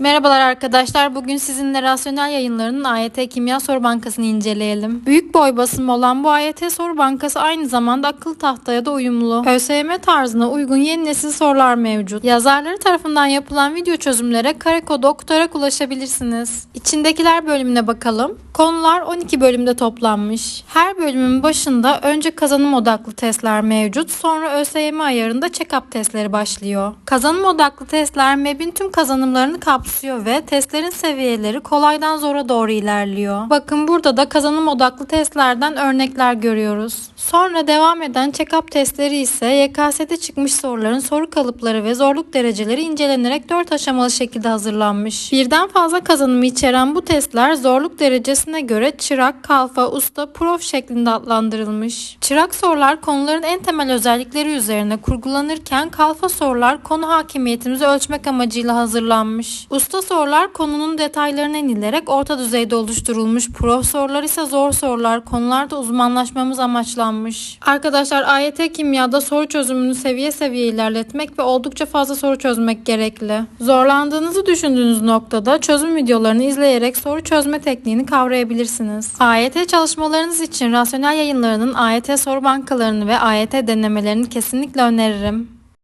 Merhabalar arkadaşlar. Bugün sizinle rasyonel yayınlarının AYT Kimya Soru Bankası'nı inceleyelim. Büyük boy basımı olan bu AYT Soru Bankası aynı zamanda akıl tahtaya da uyumlu. ÖSYM tarzına uygun yeni nesil sorular mevcut. Yazarları tarafından yapılan video çözümlere kare kod okutarak ulaşabilirsiniz. İçindekiler bölümüne bakalım. Konular 12 bölümde toplanmış. Her bölümün başında önce kazanım odaklı testler mevcut. Sonra ÖSYM ayarında check-up testleri başlıyor. Kazanım odaklı testler MEB'in tüm kazanımlarını kapsıyor ve testlerin seviyeleri kolaydan zora doğru ilerliyor. Bakın burada da kazanım odaklı testlerden örnekler görüyoruz. Sonra devam eden check-up testleri ise YKS'de çıkmış soruların soru kalıpları ve zorluk dereceleri incelenerek 4 aşamalı şekilde hazırlanmış. Birden fazla kazanımı içeren bu testler zorluk derecesine göre çırak, kalfa, usta, prof şeklinde adlandırılmış. Çırak sorular konuların en temel özellikleri üzerine kurgulanırken kalfa sorular konu hakimiyetimizi ölçmek amacıyla hazırlanmış. Usta sorular konunun detaylarına inilerek orta düzeyde oluşturulmuş. Prof sorular ise zor sorular konularda uzmanlaşmamız amaçlanmış. Arkadaşlar AYT kimyada soru çözümünü seviye seviye ilerletmek ve oldukça fazla soru çözmek gerekli. Zorlandığınızı düşündüğünüz noktada çözüm videolarını izleyerek soru çözme tekniğini kavrayabilirsiniz. AYT çalışmalarınız için rasyonel yayınlarının AYT soru bankalarını ve AYT denemelerini kesinlikle öneririm.